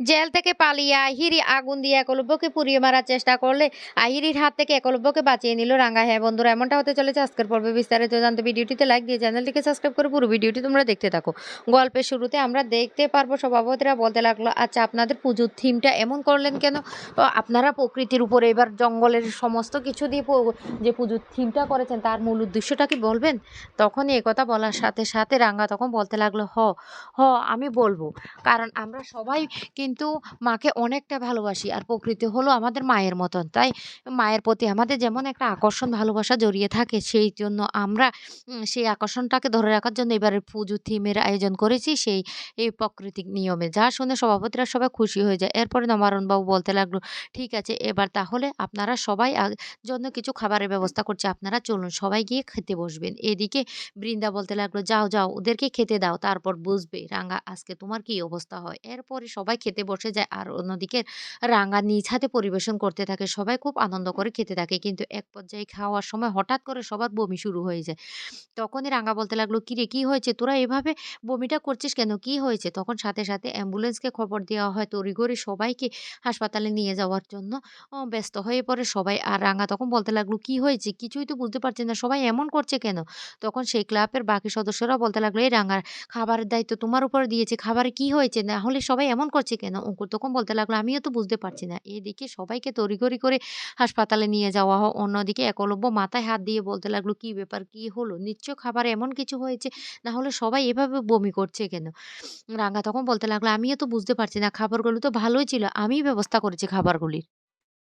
Jail থেকে পালিয়ে আহিরি আগুন দিয়ে একলব্যকে পুড়িয়ে মারার চেষ্টা করলে আহিরির হাত থেকে একলব্যকে বাঁচিয়ে নিল রাঙ্গা হ্যাঁ বন্ধুরা, এমনটা হতে চলেছে আজকের পর্বে বিস্তারিত জানতে। ভিডিওটিতে লাইক দিয়ে চ্যানেলটিকে সাবস্ক্রাইব করে পুরো ভিডিওটি তোমরা দেখতে থাকো। গল্পের শুরুতে আমরা দেখতে পারব সভাপতিরা বলতে লাগল আচ্ছা আপনাদের পুজোর থিমটা এমন করলেন কেন? আপনারা প্রকৃতির উপরে এবার জঙ্গলের সমস্ত কিছু দিয়ে যে পুজোর থিমটা করেছেন, তার মূল উদ্দেশ্যটা কি বলবেন? তখনই একথা বলার সাথে সাথে রাঙ্গা তখন বলতে লাগল, হ হ, আমি বলব। কারণ আমরা সবাই কিন্তু মাকে অনেকটা ভালোবাসি। আর প্রকৃতি হলো আমাদের মায়ের মতন। তাই মায়ের প্রতি আমাদের যেমন একটা আকর্ষণ, ভালোবাসা জড়িয়ে থাকে, সেই জন্য আমরা সেই আকর্ষণটাকে ধরে রাখার জন্য এবারে পুজো থিমের আয়োজন করেছি সেই, এই প্রাকৃতিক নিয়মে। যা শুনে সভাপতিরা সবাই খুশি হয়ে যায়। এরপরে নবারণবাবু বলতে লাগল, ঠিক আছে, এবার তাহলে আপনারা সবাই জন্য কিছু খাবারের ব্যবস্থা করছে। আপনারা চলুন, সবাই গিয়ে খেতে বসবেন। এদিকে বৃন্দা বলতে লাগল, যাও যাও, ওদেরকে খেতে দাও, তারপর বুঝবে রাঙ্গা আজকে তোমার কি অবস্থা হয়? এরপরে সবাই খেতে বসে যায় আর অন্যদিকে রাঙ্গা নিজ হাতে পরিবেশন করতে থাকে। সবাই খুব আনন্দ করে খেতে থাকে। কিন্তু এক পর্যায়ে খাওয়ার সময় হঠাৎ করে সবার বমি শুরু হয়ে যায়। তখনই রাঙা বলতে লাগল কিরে কি হয়েছে? তোরা এভাবে বমিটা করছিস কেন? কি হয়েছে? তখন সাথে সাথে অ্যাম্বুলেন্সকে খবর দেওয়া হয় তড়িঘড়ি সবাইকে হাসপাতালে নিয়ে যাওয়ার জন্য। ব্যস্ত হয়ে পড়ে সবাই। আর রাঙা তখন বলতে লাগল, কি হয়েছে? কিছুই তো বুঝতে পারছি না। সবাই এমন করছে কেন? তখন সেই ক্লাবের বাকি সদস্যরা বলতে লাগল, এই রাঙার খাবারের দায়িত্ব তোমার উপর দিয়েছে। খাবারে কি হয়েছে? না হলে সবাই এমন করছে কেন অঙ্কুর তখন বলতে লাগল, আমিও তো বুঝতে পারছি না। এদিকে সবাইকে তড়িঘড়ি করে হাসপাতালে নিয়ে যাওয়া হয়। অন্যদিকে একলব্য মাথায় হাত দিয়ে বলতে লাগল, কি ব্যাপার? কি হলো? নিশ্চয় খাবার এমন কিছু হয়েছে? না হলে সবাই এভাবে বমি করছে কেন? রাঙ্গা তখন বলতে লাগল, আমিও তো বুঝতে পারছি না। খাবারগুলো তো ভালোই ছিল। আমি ব্যবস্থা করেছি খাবারগুলির।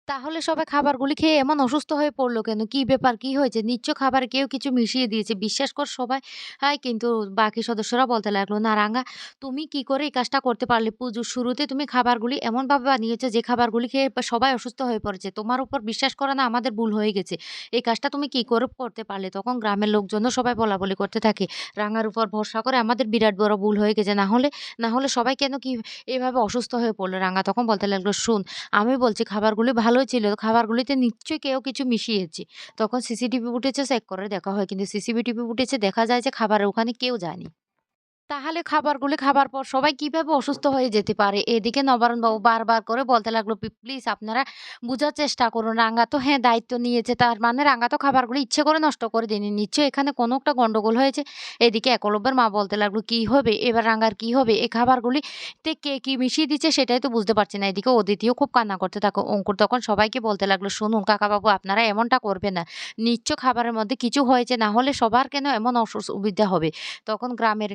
তাহলে সবাই খাবারগুলি খেয়ে এমন অসুস্থ হয়ে পড়ল কেন? কি ব্যাপার? কি হয়েছে? নিশ্চয় খাবার কেউ কিছু মিশিয়ে দিয়েছে। বিশ্বাস কর সবাই হাই কিন্তু বাকি সদস্যরা বলতে লাগল, "না রাঙ্গা তুমি কি করে এই কাজটা করতে পারলে? পুজোর শুরুতে তুমি খাবারগুলি এমনভাবে বানিয়েছো যে খাবারগুলি খেয়ে সবাই অসুস্থ হয়ে পড়েছে। তোমার উপর বিশ্বাস করা না আমাদের ভুল হয়ে গেছে। এই কাজটা তুমি কি করে করতে পারলে?" তখন গ্রামের লোকজনও সবাই বলাবলি করতে থাকে। রাঙার উপর ভরসা করে আমাদের বিরাট বড় ভুল হয়ে গেছে। না হলে না হলে সবাই কেন কি এভাবে অসুস্থ হয়ে পড়ল? রাঙ্গা তখন বলতে লাগল, "শোন আমি বলছি খাবারগুলি ভালোই ছিল। খাবারগুলিতে নিশ্চয়ই কেউ কিছু মিশিয়েছে। তখন সিসিটিভি ফুটেজে চেক করে, দেখা হয়। কিন্তু সিসিটিভি ফুটেজে দেখা যায় যে, খাবারের ওখানে কেউ যায়নি। তাহলে খাবারগুলি খাবার পর সবাই কীভাবে অসুস্থ হয়ে যেতে পারে? এদিকে নবারুণবাবু বারবার করে বলতে লাগল, প্লিজ আপনারা বুঝার চেষ্টা করুন। রাঙ্গা তো হ্যাঁ, দায়িত্ব নিয়েছে। তার মানে রাঙ্গা তো খাবারগুলো ইচ্ছে করে নষ্ট করে দেয়নি। নিশ্চয়ই এখানে কোনো একটা গন্ডগোল হয়েছে।" এদিকে একলব্যের মা বলতে লাগল, "কি হবে? এবার রাঙ্গার কি হবে? এই খাবারগুলিতে কে কি মিশিয়ে দিচ্ছে সেটাই তো বুঝতে পারছি না।" এদিকে অদিতিও খুব কান্না করতে থাকো অঙ্কুর তখন সবাইকে বলতে লাগল, "শুনুন কাকাবাবু আপনারা এমনটা করবে না। নিশ্চয় খাবারের মধ্যে কিছু হয়েছে। না হলে সবার কেন এমন অসুবিধা হবে?" তখন গ্রামের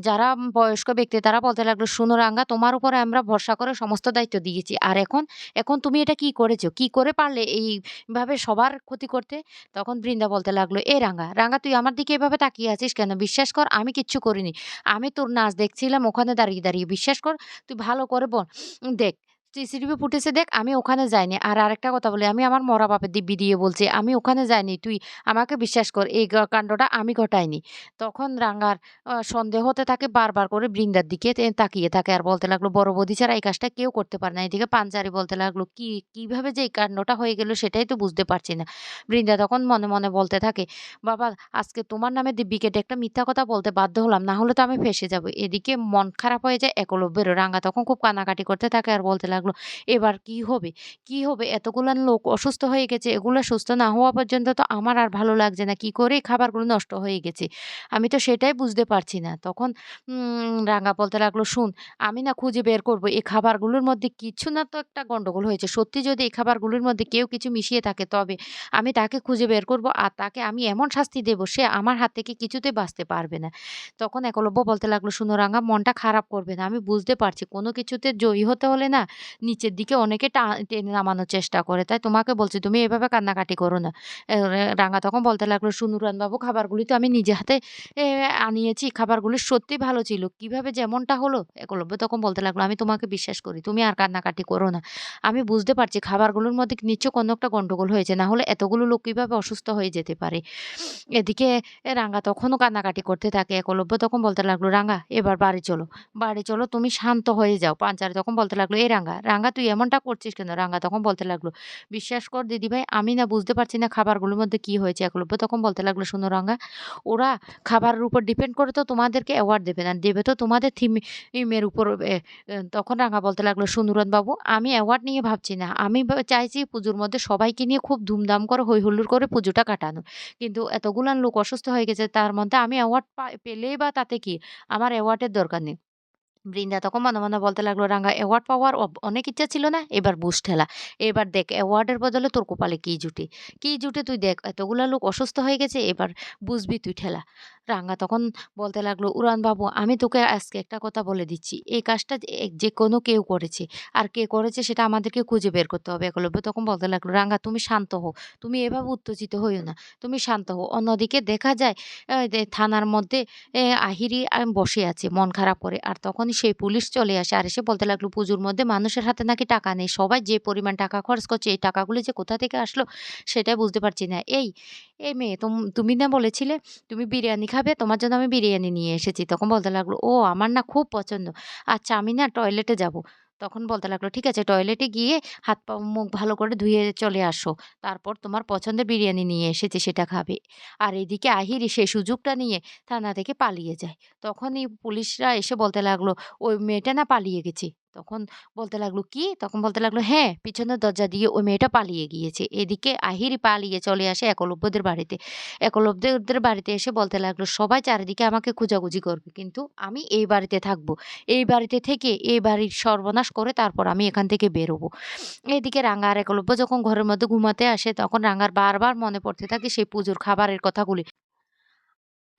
যারা বয়স্ক ব্যক্তি তারা বলতে লাগল, শুনো রাঙ্গা তোমার উপরে আমরা ভরসা করে সমস্ত দায়িত্ব দিয়েছি। আর এখন, এখন তুমি এটা কি করেছ? কি করে পারলে এইভাবে সবার ক্ষতি করতে?" তখন বৃন্দা বলতে লাগল, "এ রাঙ্গা, রাঙ্গা তুই আমার দিকে এভাবে তাকিয়ে আছিস কেন? বিশ্বাস কর আমি কিচ্ছু করিনি। আমি তোর নাচ দেখছিলাম ওখানে দাঁড়িয়ে, দাঁড়িয়ে। বিশ্বাস কর তুই ভালো করে বল দেখ। সিসিটিভি ফুটেছে দেখ আমি ওখানে যাইনি। আর আরেকটা কথা বলি আমি আমার মরা বাপের দিব্যি দিয়ে বলছি আমি ওখানে যাইনি। তুই আমাকে বিশ্বাস কর এই কাণ্ডটা আমি ঘটাইনি।" তখন রাঙ্গার সন্দেহ হতে থাকে বারবার করে বৃন্দার দিকে তাকিয়ে থাকে আর বলতে লাগল, "বড় বৌদি ছাড়া এই কাজটা কেউ করতে পারে না।" এদিকে পাঞ্জারি বলতে লাগল, "কি কীভাবে যে এই কান্ডটা হয়ে গেল সেটাই তো বুঝতে পারছি না।" বৃন্দা তখন মনে, মনে বলতে থাকে, "বাবা আজকে তোমার নামে দিব্যিকে কেটে একটা মিথ্যা কথা বলতে বাধ্য হলাম। না হলে তো আমি ফেঁসে যাব।" এদিকে মন খারাপ হয়ে যায় একলব্যেরও। রাঙ্গা তখন খুব কানাকাটি করতে থাকে আর বলতে লাগল, "এবার কি হবে? কি হবে? এতগুলান লোক অসুস্থ হয়ে গেছে। এগুলো সুস্থ না হওয়া পর্যন্ত তো আমার আর ভালো লাগছে না। কি করে খাবারগুলো নষ্ট হয়ে গেছে? আমি তো সেটাই বুঝতে পারছি না।" তখন রাঙা বলতে লাগল, শুন আমি না খুঁজে বের করব। এই খাবারগুলোর মধ্যে কিছু না তো একটা গন্ডগোল হয়েছে। সত্যি যদি এই খাবারগুলোর মধ্যে কেউ কিছু মিশিয়ে থাকে তবে আমি তাকে খুঁজে বের করব আর তাকে আমি এমন শাস্তি দেব সে আমার হাত থেকে কিছুতে বাঁচতে পারবে না।" তখন একলব্য বলতে লাগল, শুনো রাঙা মনটা খারাপ করবে না। আমি বুঝতে পারছি কোনো কিছুতে জয়ী হতে হলে না নিচের দিকে অনেকে টেনে নামানোর চেষ্টা করে। তাই তোমাকে বলছি তুমি এভাবে কান্নাকাটি করো না।" রাঙা তখন বলতে লাগল, "সুনুরান বাবু খাবারগুলি তো আমি নিজে হাতে আনিয়েছি। খাবারগুলি সত্যিই ভালো ছিল। কীভাবে যেমনটা হলো?" একলব্য তখন বলতে লাগল, "আমি তোমাকে বিশ্বাস করি। তুমি আর কান্নাকাটি করো না। আমি বুঝতে পারছি খাবারগুলোর মধ্যে নিশ্চয় কোনো একটা গন্ডগোল হয়েছে। না হলে এতগুলো লোক কীভাবে অসুস্থ হয়ে যেতে পারে?" এদিকে রাঙ্গা তখনও কান্নাকাটি করতে থাকে। একলব্য তখন বলতে লাগল, "রাঙ্গা এবার বাড়ি চলো। বাড়ি চলো তুমি শান্ত হয়ে যাও।" পাঞ্চারি তখন বলতে লাগল, "এই রাঙ্গা, রাঙ্গা তুই এমনটা করছিস কেন? রাঙ্গা তখন বলতে লাগল, বিশ্বাস কর দিদিভাই, আমি না বুঝতে পারছি না খাবারগুলোর মধ্যে কি হয়েছে একলব্য তখন বলতে লাগল, শোনো রাঙ্গা ওরা খাবারের উপর ডিপেন্ড করে তো তোমাদেরকে অ্যাওয়ার্ড দেবে না, দেবে তো তোমাদের থিমের উপর তখন রাঙা বলতে লাগল সুনুরন বাবু, আমি অ্যাওয়ার্ড নিয়ে ভাবছি না। আমি চাইছি পুজোর মধ্যে সবাইকে নিয়ে খুব ধুমধাম করে হই হুল্লোড় করে পুজোটা কাটানো। কিন্তু এতগুলান লোক অসুস্থ হয়ে গেছে, তার মধ্যে আমি অ্যাওয়ার্ড পেলেই বা তাতে কি? আমার অ্যাওয়ার্ডের দরকার নেই। বৃন্দা তখন মনে মনে বলতে লাগল, রাঙ্গা অ্যাওয়ার্ড পাওয়ার অনেক ইচ্ছা ছিল না? এবার বুঝ ঠেলা। এবার দেখ অ্যাওয়ার্ডের বদলে তোর কপালে কি জুটে? কি জুটে তুই দেখ? এতগুলা লোক অসুস্থ হয়ে গেছে, এবার বুঝবি তুই ঠেলা। রাঙ্গা তখন বলতে লাগল, উড়ান বাবু, আমি তোকে আজকে একটা কথা বলে দিচ্ছি। এই কাজটা যে কোনো কেউ করেছে। আর কে করেছে সেটা আমাদেরকে খুঁজে বের করতে হবে একলব্য। তখন বলতে লাগল, রাঙ্গা, তুমি শান্ত হও। তুমি এভাবে উত্তেজিত হইও না। তুমি শান্ত হও। অন্যদিকে দেখা যায় থানার মধ্যে আহিরি বসে আছে, মন খারাপ করে। আর তখনই সেই পুলিশ চলে আসে আর এসে বলতে লাগল, পুজোর মধ্যে মানুষের হাতে নাকি টাকা নেই। সবাই যে পরিমাণ টাকা খরচ করছে, এই টাকাগুলো যে কোথা থেকে আসলো সেটাই বুঝতে পারছি না। এই এই মেয়ে, তুম- তুমি না বলেছিলে তুমি বিরিয়ানি খাবে? তোমার জন্য আমি বিরিয়ানি নিয়ে এসেছি। তখন বলতে লাগল, ও, আমার না খুব পছন্দ। আচ্ছা আমি না টয়লেটে যাব। তখন বলতে লাগল, ঠিক আছে টয়লেটে গিয়ে হাত পা, মুখ ভালো করে ধুয়ে চলে আসো। তারপর তোমার পছন্দের বিরিয়ানি নিয়ে এসেছে, সেটা খাবে। আর এদিকে আহিরি সেই সুযোগটা নিয়ে থানা থেকে পালিয়ে যায়। তখনই পুলিশরা এসে বলতে লাগল, ওই মেয়েটা না পালিয়ে গেছে। তখন বলতে লাগল, কি? তখন বলতে লাগল হ্যাঁ পিছনের দরজা দিয়ে ওই মেয়েটা পালিয়ে গিয়েছে। এদিকে আহিরি পালিয়ে চলে আসে একলব্যদের বাড়িতে। একলব্যদের বাড়িতে এসে বলতে লাগল, সবাই চারিদিকে আমাকে খোঁজাখুঁজি করবে, কিন্তু আমি এই বাড়িতে থাকব। এই বাড়িতে থেকে এই বাড়ির সর্বনাশ করে তারপর আমি এখান থেকে বেরোবো। এদিকে রাঙ্গা আর একলব্য যখন ঘরের মধ্যে ঘুমাতে আসে, তখন রাঙ্গার বারবার মনে পড়তে থাকে সেই পুজোর খাবারের কথাগুলি।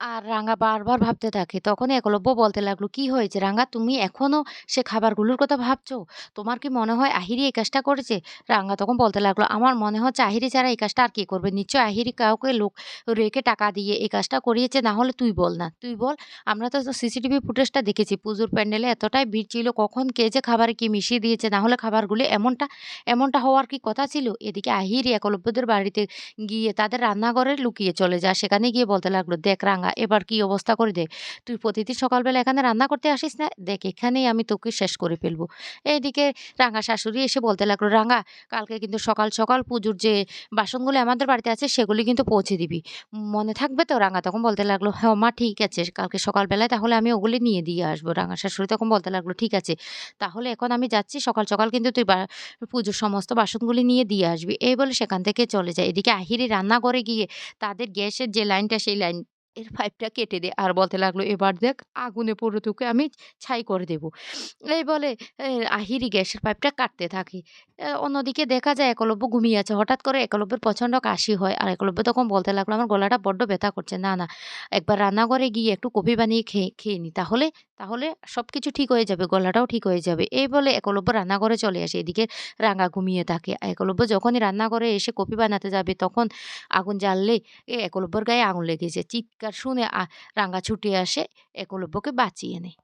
আর রাঙা বারবার ভাবতে থাকে। তখনই একলব্য বলতে লাগল, "কি হয়েছে রাঙা? তুমি এখনও সে খাবারগুলোর কথা ভাবছ? তোমার কি মনে হয় আহিরি এই কাজটা করেছে?" রাঙা তখন বলতে লাগল, "আমার মনে হচ্ছে আহিরি ছাড়া এই কাজটা আর কে করবে? নিশ্চয়ই আহিরি কাউকে লোক রেখে টাকা দিয়ে এই কাজটা করিয়েছে। না হলে তুই বল না, তুই বল। আমরা তো সিসিটিভি ফুটেজটা দেখেছি। পুজোর প্যান্ডেলে এতটাই ভিড় ছিল। কখন কে যে খাবারে কি মিশিয়ে দিয়েছে। না হলে খাবারগুলো এমনটা এমনটা হওয়ার কি কথা ছিল?" এদিকে আহিরি একলব্যদের বাড়িতে গিয়ে তাদের রান্নাঘরে লুকিয়ে চলে যায়। সেখানে গিয়ে বলতে লাগল, "দেখ রাঙা এবার কি অবস্থা করে দেখ। তুই প্রতিদিন সকালবেলা এখানে রান্না করতে আসিস না? দেখ এখানেই আমি তোকে শেষ করে ফেলব।" এইদিকে রাঙা শাশুড়ি এসে বলতে লাগল, "রাঙা কালকে কিন্তু সকাল, সকাল পুজোর যে বাসনগুলো আমাদের বাড়িতে আছে সেগুলি কিন্তু পৌঁছে দিবি। মনে থাকবে তো?" রাঙা তখন বলতে লাগল, "হ্যাঁ মা ঠিক আছে। কালকে সকালবেলায় তাহলে আমি ওগুলি নিয়ে দিয়ে আসব।" রাঙা শাশুড়ি তখন বলতে লাগল, "ঠিক আছে। তাহলে এখন আমি যাচ্ছি। সকাল, সকাল কিন্তু তুই পুজোর সমস্ত বাসনগুলি নিয়ে দিয়ে আসবি।" এই বলে সেখান থেকে চলে যায়। এদিকে আহিরি রান্নাঘরে গিয়ে তাদের গ্যাসের যে লাইনটা সেই লাইন এর পাইপটা কেটে দে আর বলতে লাগল, "এবার দেখ আগুনে পড়ো তোকে আমি ছাই করে দেব এই বলে আহিরি গ্যাসের পাইপটা কাটতে থাকে। অন্যদিকে দেখা যায় একলব্য ঘুমিয়ে আছে। হঠাৎ করে একলব্যের প্রচণ্ড কাশি হয়। আর একলব্য তখন বলতে লাগল, "আমার গলাটা বড্ড ব্যথা করছে। না, না একবার রান্নাঘরে গিয়ে একটু কফি বানিয়ে খেয়ে খেয়ে নিই। তাহলে তাহলে সব কিছু ঠিক হয়ে যাবে। গলাটাও ঠিক হয়ে যাবে।" এই বলে একলব্য রান্নাঘরে চলে আসে। এদিকে রাঙা ঘুমিয়ে থাকে। একলব্য যখনই রান্নাঘরে এসে কপি বানাতে যাবে, তখন আগুন জ্বাললে এ একলব্যর গায়ে আগুন লেগে যায় চিৎকার শুনে রাঙা ছুটে আসে, একলব্যকে বাঁচিয়ে নেয়।